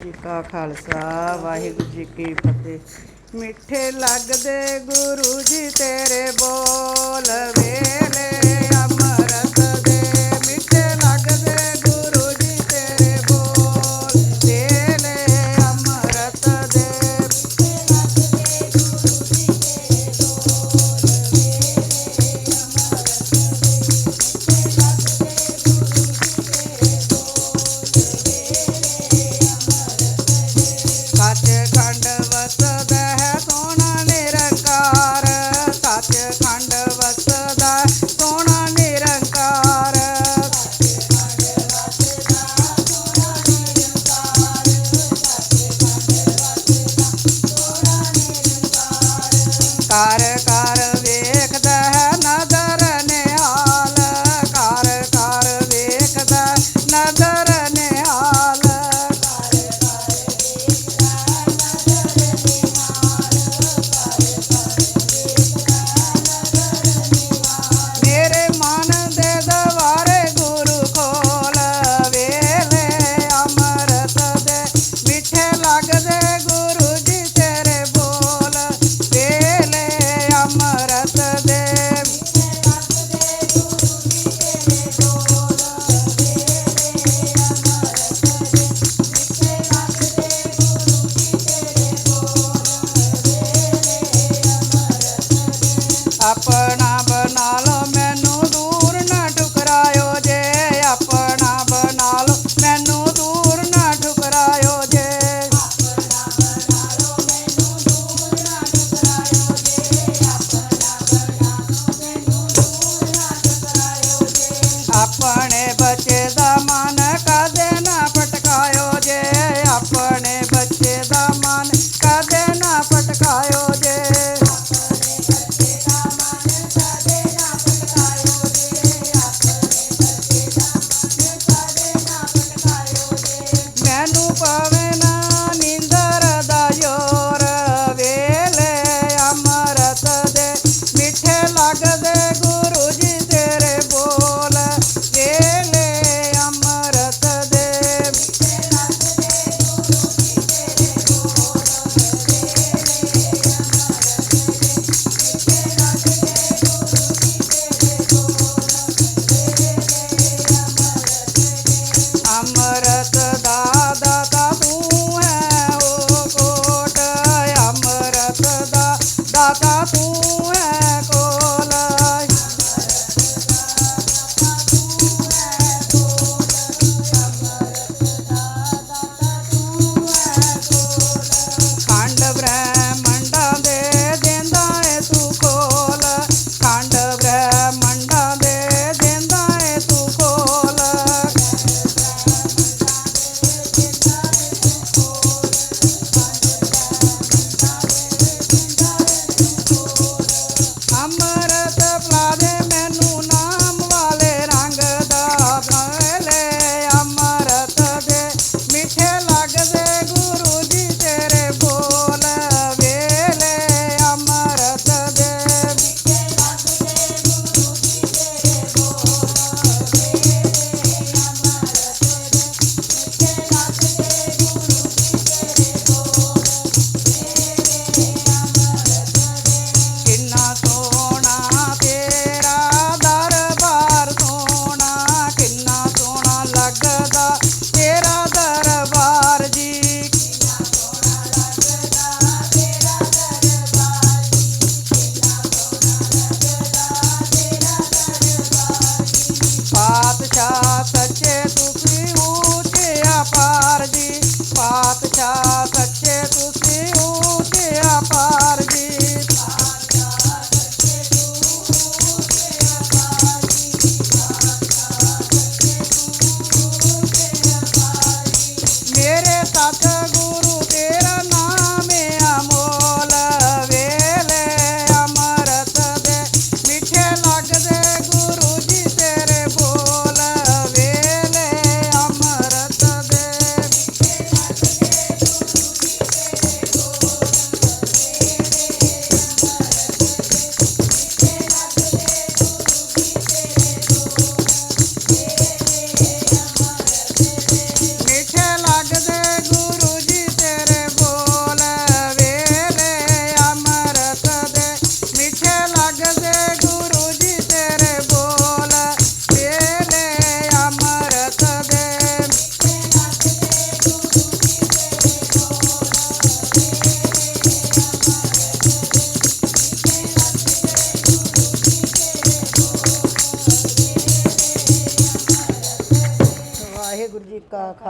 ਜੀ ਕਾ ਖਾਲਸਾ, ਵਾਹਿਗੁਰੂ ਜੀ ਕੀ ਫਤਿਹ। ਮਿੱਠੇ ਲੱਗਦੇ ਗੁਰੂ ਜੀ ਤੇਰੇ ਬੋਲ, ਵੇਲੇ ਅਮਰਤ got it. up. no pavê. I got. ਜੀ ਕਾ ਖਾਲਸਾ